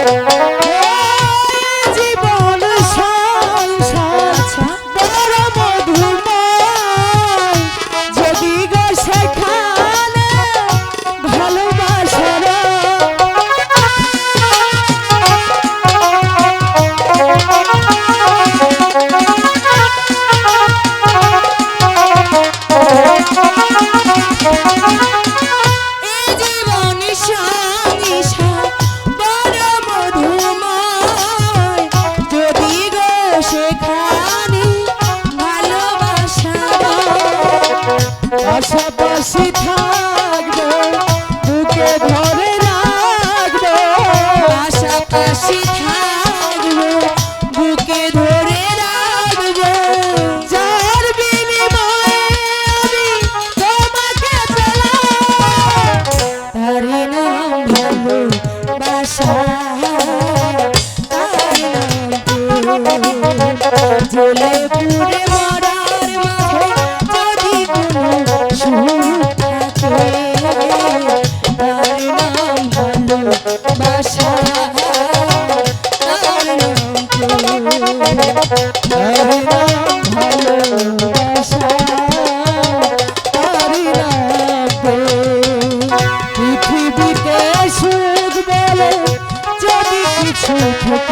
Música পাশাপাশি থাকব, বুকে ধরে রাখব। পাশাপাশি থাকব, বুকে ধরে রাখব। যার বিনিময়ে আমি তোমাকে পেলাম তারই নাম ভালোবাসা তারই নাম চলে কাছে থেকে